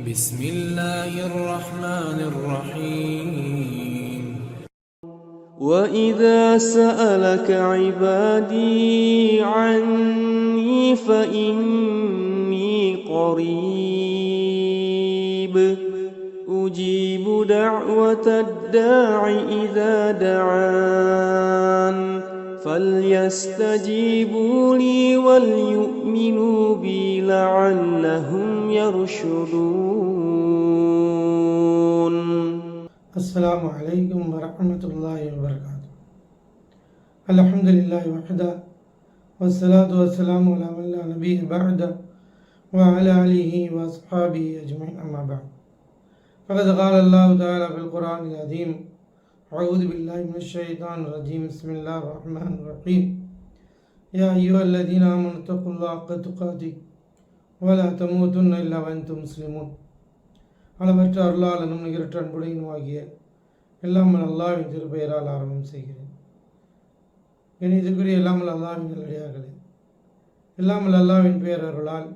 بسم الله الرحمن الرحيم. وإذا سألك عبادي عني فإني قريب. أجيب دعوة الداع إذا دعان. فليستجيبوا لي وليؤمنوا بي لعلهم يرشدون. السلام عليكم ورحمة الله وبركاته. الحمد لله وحده والصلاة والسلام على من لا نبي بعده وعلى آله وأصحابه أجمعين أما بعد. فقد قال الله تعالى في القرآن العظيم أعوذ بالله من الشيطان الرجيم بسم الله الرحمن الرحيم يا أيها الذين آمنوا اتقوا الله حق تقاته ولا تموتن إلا وأنتم مسلمون அளவற்ற அருளாளனும் நிகரற்ற அன்புடையும் ஆகிய எல்லாமல் அல்லாவின் திருப்பெயரால் ஆரம்பம் செய்கிறேன் என் இதுக்குரிய எல்லாமல் அல்லாவின் நல்லடியார்களே எல்லாமல் அல்லாவின் பேரருளால்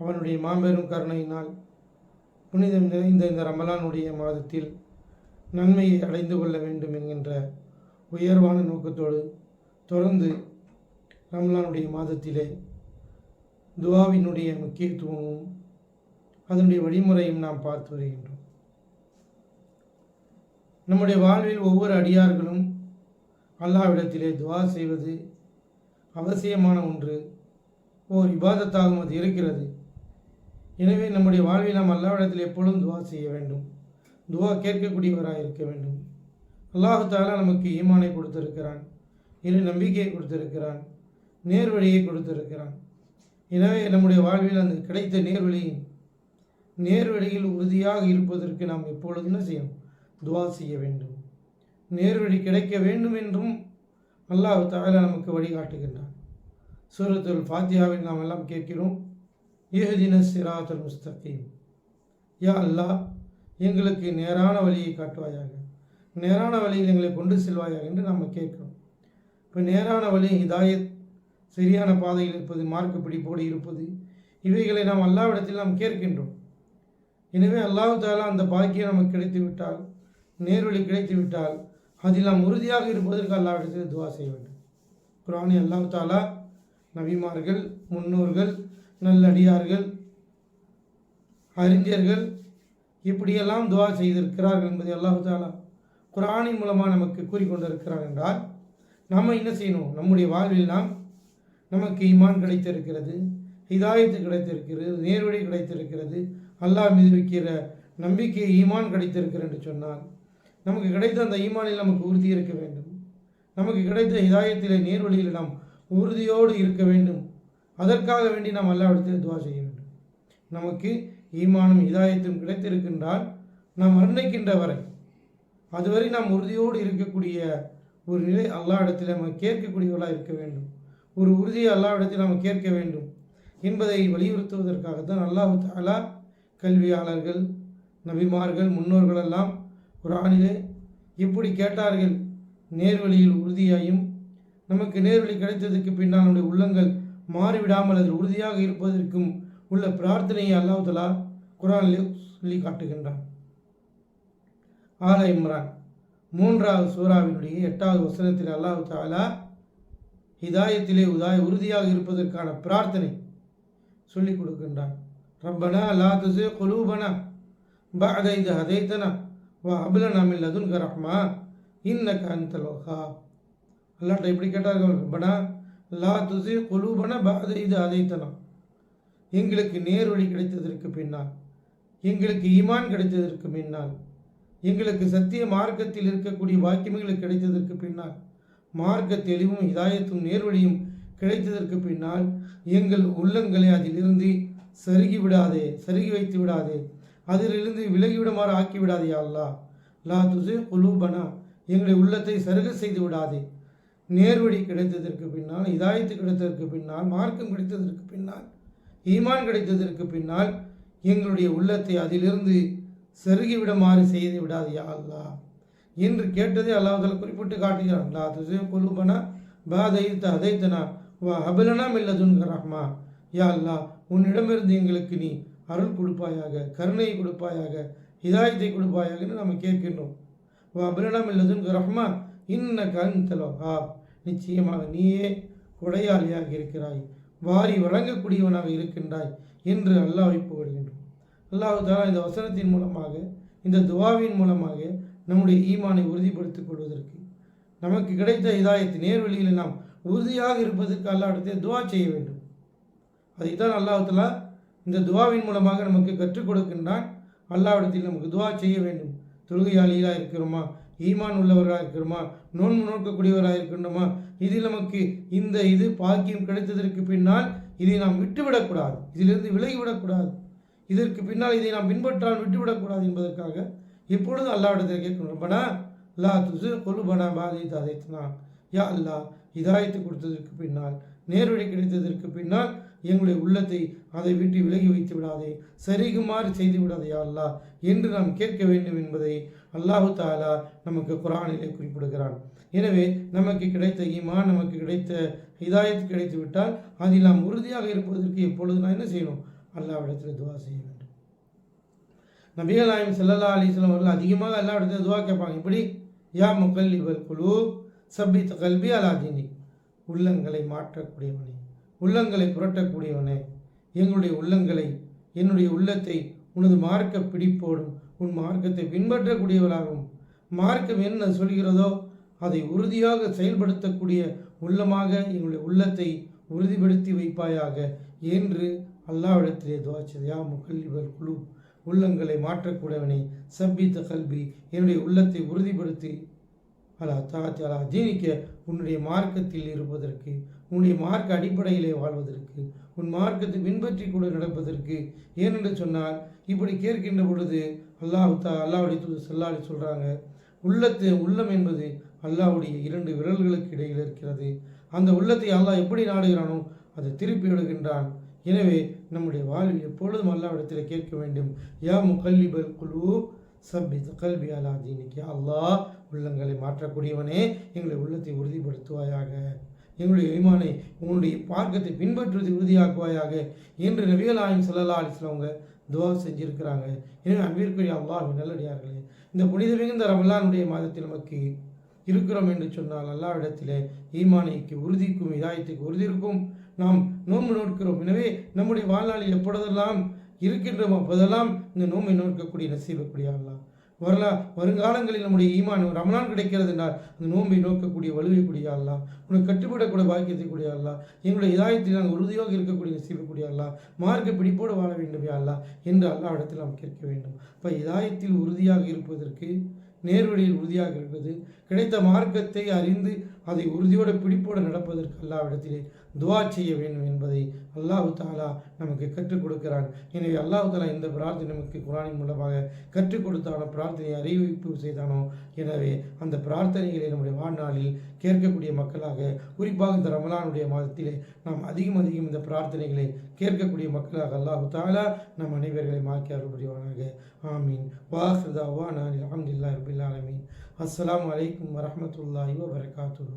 அவனுடைய மாபெரும் கருணையினால் புனிதம் நிறைந்த இந்த ரமலானுடைய மாதத்தில் நன்மையை அடைந்து கொள்ள வேண்டும் என்கின்ற உயர்வான நோக்கத்தோடு தொடர்ந்து ரம்லானுடைய மாதத்திலே துவாவினுடைய முக்கியத்துவமும் அதனுடைய வழிமுறையும் நாம் பார்த்து வருகின்றோம். நம்முடைய வாழ்வில் ஒவ்வொரு அடியார்களும் அல்லாவிடத்திலே துவா செய்வது அவசியமான ஒன்று. ஓர் விவாதத்தாகவும் அது இருக்கிறது. எனவே நம்முடைய வாழ்வில் நாம் அல்லாவிடத்தில் எப்பொழுதும் துவா செய்ய வேண்டும். துவா கேட்கக்கூடியவராக இருக்க வேண்டும். அல்லாஹு தாலா நமக்கு ஈமானை கொடுத்திருக்கிறான் இரு நம்பிக்கையை கொடுத்திருக்கிறான் நேர்வழியை கொடுத்திருக்கிறான். எனவே நம்முடைய வாழ்வில் அந்த கிடைத்த நேர்வழியின் நேர்வழியில் உறுதியாக இருப்பதற்கு நாம் எப்பொழுது என்ன செய்யணும்? துவா செய்ய வேண்டும். நேர்வழி கிடைக்க வேண்டும் என்றும் அல்லாஹ் தாலா நமக்கு வழிகாட்டுகின்றான். சூரத்துல் ஃபாத்தியாவில் நாம் எல்லாம் கேட்கிறோம் ஏஹதின சிராத்துல் முஸ்தகீம். யா அல்லாஹ் எங்களுக்கு நேரான வழியை காட்டுவாயாக. நேரான வழியில் எங்களை கொண்டு செல்வாயாக என்று நாம் கேட்கிறோம். இப்போ நேரான வழி இதாயத் சரியான பாதையில் இருப்பது மார்க்க பிடிப்போடு இருப்பது இவைகளை நாம் அல்லாவிடத்தில் நாம் கேட்கின்றோம். எனவே அல்லாஹு தாலா அந்த பாக்கியம் நமக்கு கிடைத்து விட்டால் நேர்வழி கிடைத்து விட்டால் அதில் நாம் உறுதியாக இருப்பதற்கு அல்லாவிடத்தில் துவா செய்ய வேண்டும். குரானி அல்லாஹு தாலா நபிமார்கள் முன்னோர்கள் நல்லடியார்கள் அறிஞர்கள் இப்படியெல்லாம் துவா செய்திருக்கிறார்கள் என்பதை அல்லாஹு தாலா குரானின் மூலமாக நமக்கு கூறிக்கொண்டிருக்கிறார் என்றால் நாம் என்ன செய்யணும்? நம்முடைய வாழ்வில் நாம் நமக்கு இமான் கிடைத்திருக்கிறது ஹிதாயத்து கிடைத்திருக்கிறது நேர்வழி கிடைத்திருக்கிறது அல்லாஹ் மீது வைக்கிற நம்பிக்கை ஈமான் கிடைத்திருக்கிறது என்று சொன்னால் நமக்கு கிடைத்த அந்த ஈமானில் நமக்கு உறுதி இருக்க வேண்டும். நமக்கு கிடைத்த ஹிதாயத்திலே நேர்வழியில் நாம் உறுதியோடு இருக்க வேண்டும். அதற்காக வேண்டி நாம் அல்லாவிடத்தில் துவா செய்ய நமக்கு ஈமானும் இதாயத்தும் கிடைத்திருக்கின்றால் நாம் மரணிக்கின்ற வரை அதுவரை நாம் உறுதியோடு இருக்கக்கூடிய ஒரு நிலை அல்லாவிடத்தில் நம்ம கேட்கக்கூடியவர்களாக இருக்க வேண்டும். ஒரு உறுதியை அல்லாவிடத்தில் நாம் கேட்க வேண்டும். என்பதை வலியுறுத்துவதற்காகத்தான் அல்லாஹு தாலா கல்வியாளர்கள் நபிமார்கள் முன்னோர்கள் எல்லாம் குரானிலே இப்படி கேட்டார்கள்? நேர்வழியில் உறுதியாயும் நமக்கு நேர்வழி கிடைத்ததுக்கு பின்னால் நம்முடைய உள்ளங்கள் மாறிவிடாமல் அதில் உறுதியாக இருப்பதற்கும் உள்ள பிரார்த்தனையை அல்லாஹ் தலா சொல்லி காட்டுகின்றான். ஆல இம்ரான் மூன்றாவது சூறாவினுடைய எட்டாவது வசனத்தில் அல்லாஹு தாலா ஹிதாயத்திலே உதாய உறுதியாக இருப்பதற்கான பிரார்த்தனை சொல்லிக் கொடுக்கின்றான். ரப்பனா லா துசே குலூபனா பஅத இது ஹதைத்தனா வா அபுலனா மின் அதுன் கரஹ்மா இன்ன கந்தலோகா அல்லாட்ட இப்படி கேட்டார்கள்? ரப்பனா லா துசே குலூபனா பஅத இது ஹதைத்தனா. எங்களுக்கு நேர்வழி கிடைத்ததற்கு பின்னால் எங்களுக்கு ஈமான் கிடைத்ததற்கு பின்னால் எங்களுக்கு சத்திய மார்க்கத்தில் இருக்கக்கூடிய வாக்கியங்கள் கிடைத்ததற்கு பின்னால் மார்க்க தெளிவும் இதாயத்தும் நேர்வழியும் கிடைத்ததற்கு பின்னால் எங்கள் உள்ளங்களை அதிலிருந்து சருகி விடாதே சருகி வைத்து விடாதே அதிலிருந்து விலகிவிடுமாறு ஆக்கி விடாதே அல்லா. லா துசு குலூபனா எங்களை உள்ளத்தை சருக செய்து விடாதே. நேர்வழி கிடைத்ததற்கு பின்னால் இதாயத்து கிடைத்ததற்கு பின்னால் மார்க்கம் கிடைத்ததற்கு பின்னால் ஈமான் கிடைத்ததற்கு பின்னால் எங்களுடைய உள்ளத்தை அதிலிருந்து செருகிவிடுமாறு செய்து விடாதே அல்லா என்று கேட்டதை அல்லாஹால குறிப்பிட்டு காட்டுகிறான். லா துசே கொலுபனா பாதைத்த அதைத்தனா வா அபலனா மில்லதுன்க ரஹ்மா. யா அல்லா உன்னிடமிருந்து எங்களுக்கு நீ அருள் கொடுப்பாயாக கருணை கொடுப்பாயாக ஹிதாயத்தை கொடுப்பாயாகன்னு நம்ம கேட்கணும் வா அபிரணம் இல்லதும் ரஹ்மா இன்ன கண் ஆ நிச்சயமாக நீயே கொடையாளியாக இருக்கிறாய். வாரி வழங்கக்கூடியவனாக இருக்கின்றாய் என்று அல்லாஹ்வை புகழ்கின்றோம் அல்லாஹ் தாலா இந்த வசனத்தின் மூலமாக இந்த துவாவின் மூலமாக நம்முடைய ஈமானை உறுதிப்படுத்திக் கொள்வதற்கு நமக்கு கிடைத்த இதாயத்து நேர்வழியில் நாம் உறுதியாக இருப்பதற்கு அல்லாஹ்விடத்தை துவா செய்ய வேண்டும். அதைத்தான் அல்லாகுதாலா இந்த துவாவின் மூலமாக நமக்கு கற்றுக் கொடுக்கின்றான். அல்லாவிடத்தில் நமக்கு துவா செய்ய வேண்டும். தொழுகையாளிகளாக இருக்கிறோமா? ஈமான் உள்ளவராக இருக்கிறோமா நோன்பு நோக்கக்கூடியவராக இருக்கின்றோமா இதில் நமக்கு இந்த இது பாக்கியம் கிடைத்ததற்கு பின்னால் இதை நாம் விட்டுவிடக்கூடாது. இதிலிருந்து விலகிவிடக்கூடாது. இதற்கு பின்னால் இதை நாம் பின்பற்றால் விட்டுவிடக்கூடாது என்பதற்காக எப்பொழுதும் அல்லாவிடத்தில் கேட்கணும்? ரப்பனா லா துசு கொலுபனா பாதி தாதைத்னா யா அல்லா இதாயத்து கொடுத்ததற்கு பின்னால் நேர்வழி கிடைத்ததற்கு பின்னால் எங்களுடைய உள்ளத்தை அதை விட்டு விலகி வைத்து விடாதே. சரிகுமாறு செய்து விடாதே அல்லா அல்லாஹ். என்று நாம் கேட்க வேண்டும் என்பதை அல்லாஹு தாலா நமக்கு குரானிலே குறிப்பிடுகிறான். எனவே நமக்கு கிடைத்த இமா நமக்கு கிடைத்த இதாயத்து கிடைத்து விட்டால் அதில் நாம் உறுதியாக இருப்பதற்கு எப்பொழுது நான் என்ன செய்யணும்? அல்லாவிடத்தில் துவா செய்ய வேண்டும். நபிகள் நாயம் செல்லல்லா அலிஸ்லாம் அவர்கள் அதிகமாக அல்லாவிடத்தில் துவா கேட்பாங்க. இப்படி யா முகல்லிபல் குழு சப்பித் கல்வி அலாதீனி உள்ளங்களை மாற்றக்கூடியவனே. உள்ளங்களை புரட்டக்கூடியவனே எங்களுடைய உள்ளங்களை என்னுடைய உள்ளத்தை உனது மார்க்க பிடிப்போடும் உன் மார்க்கத்தை பின்பற்றக்கூடியவராகும் மார்க்கம் என்ன சொல்கிறதோ அதை உறுதியாக செயல்படுத்தக்கூடிய உள்ளமாக எங்களுடைய உள்ளத்தை உறுதிப்படுத்தி வைப்பாயாக என்று அல்லாவிடத்திலே துவாச்சது யா முகல்லிபல் குழு உள்ளங்களை மாற்றக்கூடவனே சப்பித்த கல்வி என்னுடைய உள்ளத்தை உறுதிப்படுத்தி அலா தாத்தி அலா ஜீனிக்க உன்னுடைய மார்க்கத்தில் இருப்பதற்கு உன்னுடைய மார்க்க அடிப்படையிலே வாழ்வதற்கு உன் மார்க்கத்தை பின்பற்றி கூட நடப்பதற்கு. ஏனென்று சொன்னால் இப்படி கேட்கின்ற பொழுது அல்லாஹ் தா அல்லாவுடைய தூது செல்லாடி சொல்கிறாங்க உள்ளத்து உள்ளம் என்பது அல்லாவுடைய இரண்டு விரல்களுக்கு இடையில் இருக்கிறது. அந்த உள்ளத்தை அல்லாஹ் எப்படி நாடுகிறானோ அதை திருப்பி விடுகின்றான் எனவே நம்முடைய வாழ்வில் எப்பொழுதும் அல்லாவிடத்தில் கேட்க வேண்டும் யா முகல்லிபல் குழு சப்பித் கல்வி அலா தீனிக்கு அல்லாஹ் உள்ளங்களை மாற்றக்கூடியவனே எங்களை உள்ளத்தை உறுதிப்படுத்துவாயாக. எங்களுடைய ஈமானை உன்னுடைய பார்க்கத்தை பின்பற்றுவதை உறுதியாக்குவாயாக என்று நபிகள் ஆயும் சல்லா அலிஸ்லவங்க துவா செஞ்சுருக்கிறாங்க. எனவே அன்பிற்குரிய அல்லாஹ் நல்லடியார்களே இந்த புனித மிகுந்த ரமலானுடைய மாதத்தில் நமக்கு இருக்கிறோம் என்று சொன்னால் அல்லாவிடத்திலே ஈமானைக்கு உறுதிக்கும் இதாயத்துக்கு உறுதி இருக்கும். நாம் நோன்பு நோக்கிறோம் எனவே நம்முடைய வாழ்நாளில் எப்பொழுதெல்லாம் இருக்கின்றோம் அப்போதெல்லாம் இந்த நோம்பை நோக்கக்கூடிய நசீபக்கூடிய அல்லாஹ் வரலா வருங்காலங்களில் நம்முடைய ஈமான் ரமணான் கிடைக்கிறது என்றால் அந்த நோன்பை நோக்கக்கூடிய வலுவைக்கூடிய அல்லா. உனக்கு கட்டுப்படக்கூடிய பாக்கியத்தை கூடிய அல்லா. எங்களுடைய இதாயத்தில் நாங்கள் உறுதியாக இருக்கக்கூடிய நசீபக்கூடிய அல்லா. மார்க்க பிடிப்போடு வாழ வேண்டும் அல்லா என்று அல்லா இடத்தில் நாம் கேட்க வேண்டும். இப்போ இதாயத்தில் உறுதியாக இருப்பதற்கு நேர்வழியில் உறுதியாக இருப்பது கிடைத்த மார்க்கத்தை அறிந்து அதை உறுதியோடு பிடிப்போடு நடப்பதற்கு அல்லாவிடத்திலே துவா செய்ய வேண்டும் என்பதை அல்லாஹு தாலா நமக்கு கற்றுக் கொடுக்கிறான். எனவே அல்லாஹு தாலா இந்த பிரார்த்தனை நமக்கு குரானின் மூலமாக கற்றுக் கொடுத்தானோ பிரார்த்தனை அறிவிப்பு செய்தானோ எனவே அந்த பிரார்த்தனைகளை நம்முடைய வாழ்நாளில் கேட்கக்கூடிய மக்களாக குறிப்பாக இந்த ரமலானுடைய மாதத்திலே நாம் அதிகம் அதிகம் இந்த பிரார்த்தனைகளை கேட்கக்கூடிய மக்களாக அல்லாஹு தாலா நம் அனைவர்களை மாக்கி அருள் புரிவானாக ஆமீன் வாஹ்தாவா நான் அலமதுல்லா ரபில் ஆலமீன். அஸ்ஸலாமு அலைக்கும் வரஹமத்துல்லாஹி வபரகாத்து